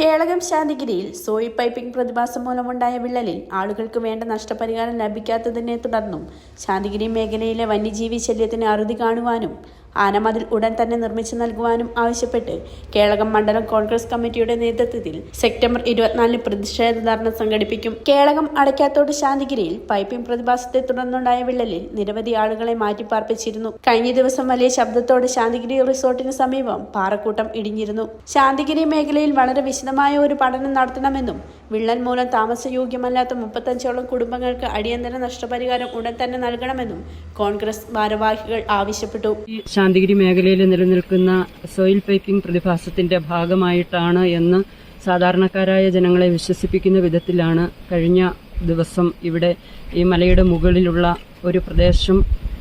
കേളകം ശാന്തിഗിരിയിൽ സോയി piping പ്രതിഭാസം മൂലമുണ്ടായ വിള്ളലിൽ ആളുകൾക്ക് വേണ്ട നഷ്ടപരിഹാരം ലഭിക്കാത്തതിനെ തുടർന്നും ശാന്തിഗിരി മേഖലയിലെ വന്യജീവി ശല്യത്തിന് അറുതി കാണുവാനും ആനമതിൽ ഉടൻ തന്നെ നിർമ്മിച്ചു നൽകുവാനും ആവശ്യപ്പെട്ട് കേളകം മണ്ഡലം കോൺഗ്രസ് കമ്മിറ്റിയുടെ നേതൃത്വത്തിൽ സെപ്റ്റംബർ ഇരുപത്തിനാലിന് പ്രതിഷേധ ധർണ സംഘടിപ്പിക്കും. കേളകം അടയ്ക്കാത്തോട് ശാന്തിഗിരിയിൽ പൈപ്പിംഗ് പ്രതിഭാസത്തെ തുടർന്നുണ്ടായ വിള്ളലിൽ നിരവധി ആളുകളെ മാറ്റിപ്പാർപ്പിച്ചിരുന്നു. കഴിഞ്ഞ ദിവസം വലിയ ശബ്ദത്തോടെ ശാന്തിഗിരി റിസോർട്ടിന് സമീപം പാറക്കൂട്ടം ഇടിഞ്ഞിരുന്നു. ശാന്തിഗിരി മേഖലയിൽ വളരെ വിശദമായ ഒരു പഠനം നടത്തണമെന്നും വിള്ളൽ മൂലം താമസയോഗ്യമല്ലാത്ത മുപ്പത്തഞ്ചോളം കുടുംബങ്ങൾക്ക് അടിയന്തര നഷ്ടപരിഹാരം ഉടൻ തന്നെ നൽകണമെന്നും കോൺഗ്രസ് ഭാരവാഹികൾ ആവശ്യപ്പെട്ടു. ശാന്തിഗിരി മേഖലയിൽ നിലനിൽക്കുന്ന സോയിൽ പൈപ്പിംഗ് പ്രതിഭാസത്തിന്റെ ഭാഗമായിട്ടാണ് എന്ന് സാധാരണക്കാരായ ജനങ്ങളെ വിശ്വസിപ്പിക്കുന്ന വിധത്തിലാണ് കഴിഞ്ഞ ദിവസം ഇവിടെ ഈ മലയുടെ മുകളിലുള്ള ഒരു പ്രദേശം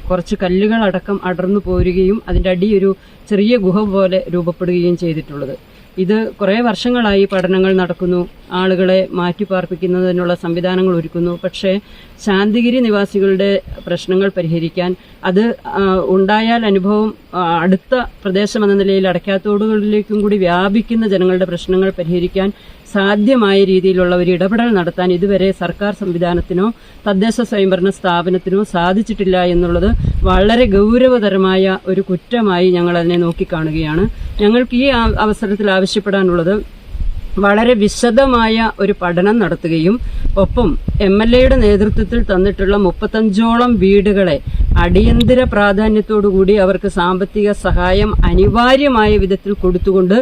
കുറച്ച് കല്ലുകളടക്കം അടർന്നു പോരുകയും അതിന്റെ അടിയൊരു ചെറിയ ഗുഹ പോലെ രൂപപ്പെടുകയും ചെയ്തിട്ടുള്ളത്. ഇത് കുറേ വർഷങ്ങളായി പഠനങ്ങൾ നടക്കുന്നു. ആളുകളെ മാറ്റിപ്പാർപ്പിക്കുന്നതിനുള്ള സംവിധാനങ്ങൾ ഒരുക്കുന്നു. പക്ഷേ ശാന്തിഗിരി നിവാസികളുടെ പ്രശ്നങ്ങൾ പരിഹരിക്കാൻ അത് ഉണ്ടായാൽ അനുഭവം അടുത്ത പ്രദേശം എന്ന നിലയിൽ അടയ്ക്കാത്തോടുകളിലേക്കും കൂടി വ്യാപിക്കുന്ന ജനങ്ങളുടെ പ്രശ്നങ്ങൾ പരിഹരിക്കാൻ സാധ്യമായ രീതിയിലുള്ള ഒരു ഇടപെടൽ നടത്താൻ ഇതുവരെ സർക്കാർ സംവിധാനത്തിനോ തദ്ദേശ സ്വയംഭരണ സ്ഥാപനത്തിനോ സാധിച്ചിട്ടില്ല എന്നുള്ളത് വളരെ ഗൗരവതരമായ ഒരു കുറ്റമായി ഞങ്ങൾ അതിനെ നോക്കിക്കാണുകയാണ്. ഞങ്ങൾക്ക് ഈ അവസരത്തിൽ ആവശ്യപ്പെടാനുള്ളത് വളരെ വിശദമായ ഒരു പഠനം നടത്തുകയും ഒപ്പം എം എൽ എയുടെ നേതൃത്വത്തിൽ തന്നിട്ടുള്ള മുപ്പത്തഞ്ചോളം വീടുകളെ അടിയന്തര പ്രാധാന്യത്തോടുകൂടി അവർക്ക് സാമ്പത്തിക സഹായം അനിവാര്യമായ വിധത്തിൽ കൊടുത്തുകൊണ്ട്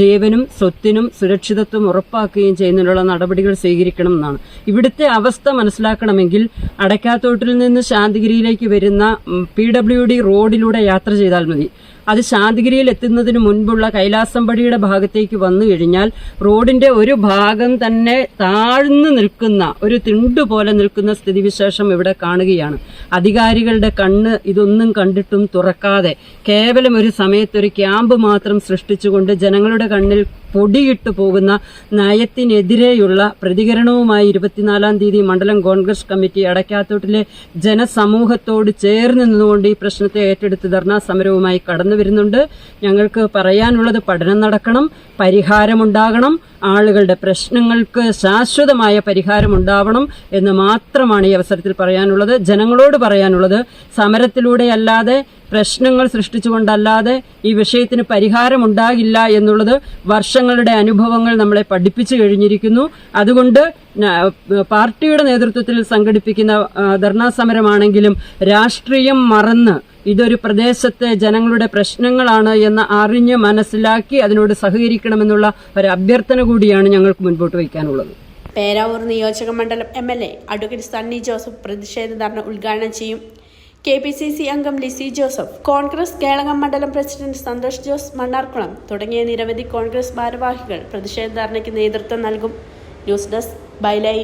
ജീവനും സ്വത്തിനും സുരക്ഷിതത്വം ഉറപ്പാക്കുകയും ചെയ്യുന്നതിനുള്ള നടപടികൾ സ്വീകരിക്കണം എന്നാണ്. ഇവിടുത്തെ അവസ്ഥ മനസ്സിലാക്കണമെങ്കിൽ അടയ്ക്കാത്തോട്ടിൽ നിന്ന് ശാന്തിഗിരിയിലേക്ക് വരുന്ന പി ഡബ്ല്യു ഡി റോഡിലൂടെ യാത്ര ചെയ്താൽ മതി. അത് ശാന്തിഗിരിയിൽ എത്തുന്നതിന് മുൻപുള്ള കൈലാസംപടിയുടെ ഭാഗത്തേക്ക് വന്നു കഴിഞ്ഞാൽ റോഡിന്റെ ഒരു ഭാഗം തന്നെ താഴ്ന്നു നിൽക്കുന്ന ഒരു തിണ്ടു പോലെ നിൽക്കുന്ന സ്ഥിതിവിശേഷം ഇവിടെ കാണുകയാണ്. അധികാരികളുടെ കണ്ണ് ഇതൊന്നും കണ്ടിട്ടും തുറക്കാതെ കേവലം ഒരു സമയത്ത് ഒരു ക്യാമ്പ് മാത്രം സൃഷ്ടിച്ചുകൊണ്ട് ജനങ്ങളുടെ കണ്ണിൽ പൊടിയിട്ടു പോകുന്ന നയത്തിനെതിരെയുള്ള പ്രതികരണവുമായി ഇരുപത്തിനാലാം തീയതി മണ്ഡലം കോൺഗ്രസ് കമ്മിറ്റി അടയ്ക്കാത്തോട്ടിലെ ജനസമൂഹത്തോട് ചേർന്ന് നിന്നുകൊണ്ട് ഈ പ്രശ്നത്തെ ഏറ്റെടുത്ത് ധർണാ സമരവുമായി കടന്നു വരുന്നുണ്ട്. ഞങ്ങൾക്ക് പറയാനുള്ളത് പഠനം നടക്കണം പരിഹാരമുണ്ടാകണം ആളുകളുടെ പ്രശ്നങ്ങൾക്ക് ശാശ്വതമായ പരിഹാരമുണ്ടാവണം എന്ന് മാത്രമാണ് ഈ അവസരത്തിൽ പറയാനുള്ളത്. ജനങ്ങളോട് പറയാനുള്ളത് സമരത്തിലൂടെ അല്ലാതെ പ്രശ്നങ്ങൾ സൃഷ്ടിച്ചുകൊണ്ടല്ലാതെ ഈ വിഷയത്തിന് പരിഹാരമുണ്ടാകില്ല എന്നുള്ളത് വർഷങ്ങളുടെ അനുഭവങ്ങൾ നമ്മളെ പഠിപ്പിച്ചു കഴിഞ്ഞിരിക്കുന്നു. അതുകൊണ്ട് പാർട്ടിയുടെ നേതൃത്വത്തിൽ സംഘടിപ്പിക്കുന്ന ധർണാ സമരമാണെങ്കിലും രാഷ്ട്രീയം മറന്ന് ഇതൊരു പ്രദേശത്തെ ജനങ്ങളുടെ പ്രശ്നങ്ങളാണ് എന്ന് അറിഞ്ഞ് മനസ്സിലാക്കി അതിനോട് സഹകരിക്കണമെന്നുള്ള ഒരു അഭ്യർത്ഥന കൂടിയാണ് ഞങ്ങൾക്ക് മുൻപോട്ട് വയ്ക്കാനുള്ളത്. പേരാവൂർ നിയോജക മണ്ഡലം M L A advocate Sunny Joseph പ്രതിഷേധ ധർണ ഉദ്ഘാടനം ചെയ്യും. കെ പി സി സി അംഗം ലിസി ജോസഫ് കോൺഗ്രസ് കേളകം മണ്ഡലം പ്രസിഡന്റ് സന്തോഷ് ജോസ് മണ്ണാർക്കുളം തുടങ്ങിയ നിരവധി കോൺഗ്രസ് ഭാരവാഹികൾ പ്രതിഷേധ ധർണയ്ക്ക് നേതൃത്വം നൽകും. News desk ബൈലൈ